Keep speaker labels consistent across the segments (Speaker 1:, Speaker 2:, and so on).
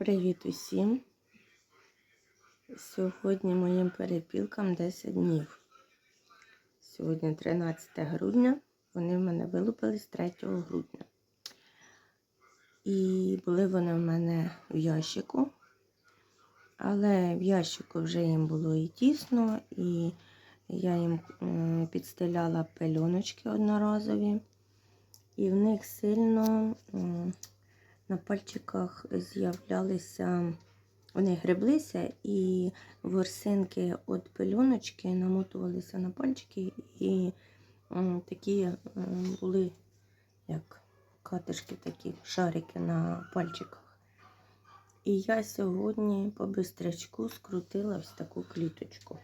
Speaker 1: Привіт усім! Сьогодні моїм перепілкам 10 днів. Сьогодні 13 грудня, вони в мене вилупились 3 грудня. І були вони в мене в ящику, але в ящику вже їм було і тісно, і я їм е, підстеляла пельоночки одноразові, і в них сильно. На пальчиках з'являлися, вони греблися і ворсинки від пельоночки намотувалися на пальчики, і такі е, були, як катишки, такі шарики на пальчиках. І я сьогодні по бистрячку скрутила ось таку кліточку.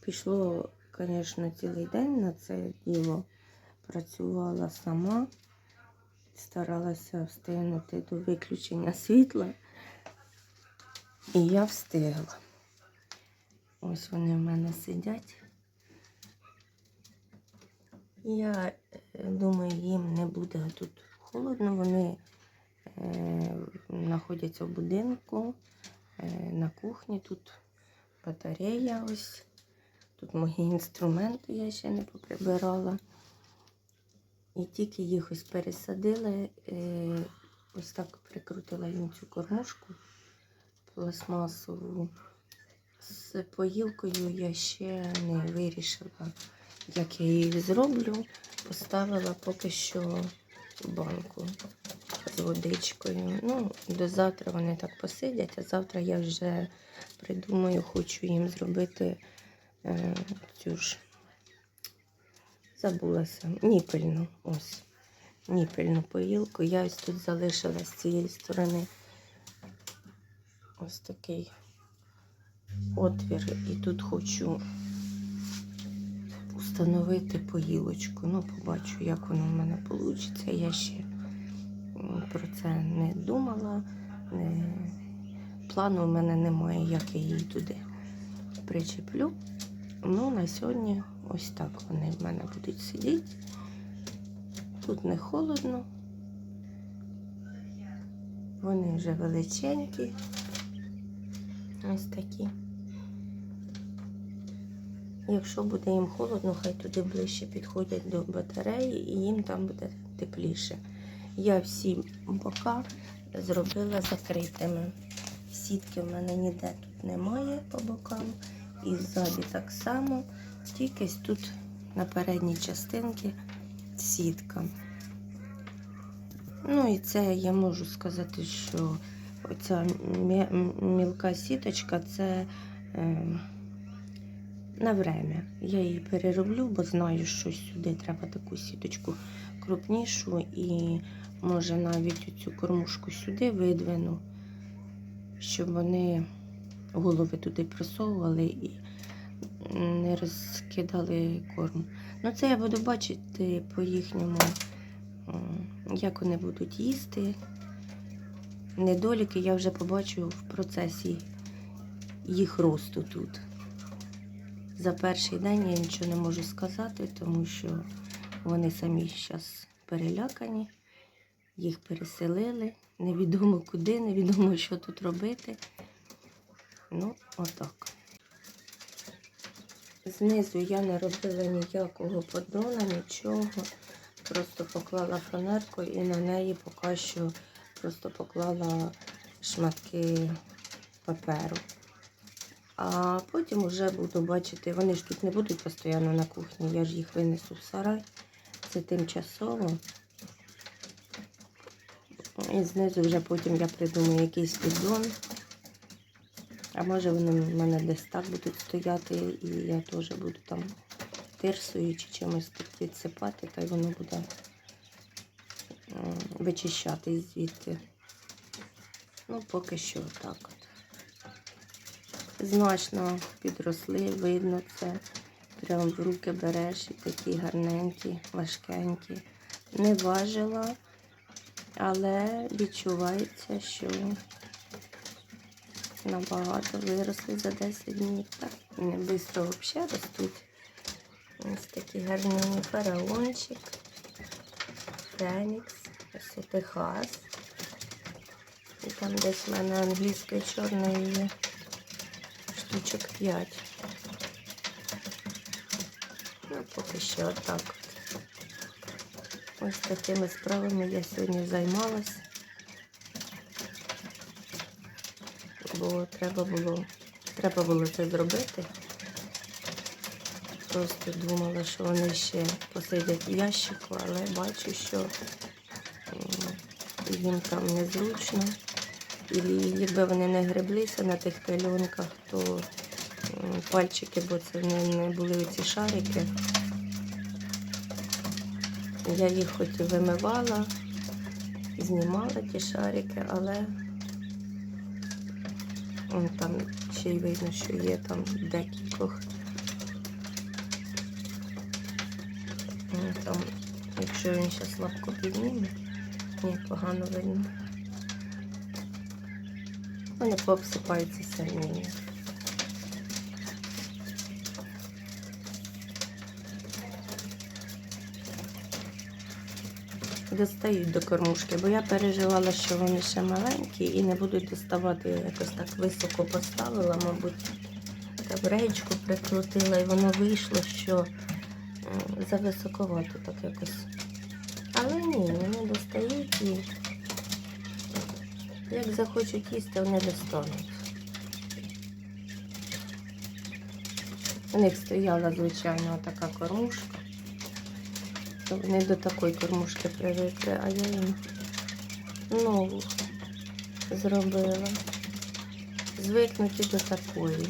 Speaker 1: Пішло, звісно, цілий день на це діло. Працювала сама старалася встигнути до виключення світла. І я встигла. Ось вони в мене сидять. Я е, думаю, їм не буде тут холодно. Вони е, знаходяться в будинку, е, на кухні. Тут батарея ось. Тут мої інструменти я ще не поприбирала. І тільки їх ось пересадили, е, ось так прикрутила їм цю кормушку пластмасову. З поїлкою я ще не вирішила, як я її зроблю. Поставила поки що банку з водичкою. Ну, до завтра вони так посидять, а завтра я вже придумаю, хочу їм зробити е, цю ж забулася. Ніпельну. Ось. Ніпельну поїлку. Я ось тут залишила з цієї сторони ось такий отвір. І тут хочу встановити поїлочку. Ну, побачу, як воно в мене вийде. Я ще про це не думала. Не... Плану в мене немає, як я її туди причеплю. Ну, на сьогодні ось так вони в мене будуть сидіти. Тут не холодно. Вони вже величенькі. Ось такі. Якщо буде їм холодно, хай туди ближче підходять до батареї і їм там буде тепліше. Я всі бока зробила закритими. Сітки в мене ніде тут немає по бокам. І ззаді так само. Тільки тут на передній частинці сітка. Ну і це я можу сказати, що оця мілка сіточка це е, на время. Я її перероблю, бо знаю, що сюди треба таку сіточку крупнішу і може навіть цю кормушку сюди видвину, щоб вони голови туди просовували і не розкидали корм. Ну, це я буду бачити по їхньому, як вони будуть їсти. Недоліки я вже побачу в процесі їх росту тут. За перший день я нічого не можу сказати, тому що вони самі зараз перелякані, їх переселили, невідомо куди, невідомо, що тут робити. Ну, отак. Знизу я не робила ніякого поддона, нічого. Просто поклала фанерку і на неї поки що просто поклала шматки паперу. А потім вже буду бачити, вони ж тут не будуть постійно на кухні, я ж їх винесу в сарай. Це тимчасово. І знизу вже потім я придумаю якийсь піддон. А може вони в мене десь так будуть стояти, і я теж буду там тирсою чи чимось тут відсипати, та й воно буде м, вичищати звідти. Ну, поки що так от. Значно підросли, видно це. Прямо в руки береш і такі гарненькі, важкенькі. Не важила, але відчувається, що набагато виросли за 10 днів. Так, вони швидко взагалі ростуть. Ось такий гарний фараончик, Фенікс, ось Техас. І там десь в мене англійської чорної є штучок 5. Ну, поки що отак. Ось такими справами я сьогодні займалась. Бо треба було, треба було це зробити. Просто думала, що вони ще посидять в ящику, але бачу, що їм там незручно. І якби вони не греблися на тих пельонках, то пальчики, бо це не, не були ці шарики. Я їх хоч і вимивала, знімала ті шарики, але там ще й видно, що є там декількох. Там, якщо він ще слабко підніме, ні, погано видно. Вони пообсипаються самі. Достають до кормушки, бо я переживала, що вони ще маленькі і не будуть доставати. Я якось так високо поставила, мабуть, табречку прикрутила, і воно вийшло, що зависоковато так якось. Але ні, вони достають і як захочуть їсти, вони достануть. У них стояла, звичайно, така кормушка. То Вони до такої кормушки привикли, а я їм нову зробила. Звикнути до такої.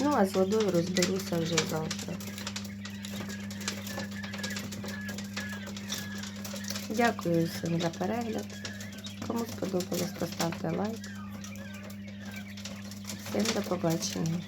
Speaker 1: Ну, а з водою розберуся вже завтра. Дякую всім за перегляд. Кому сподобалось, поставте лайк. Всім до побачення.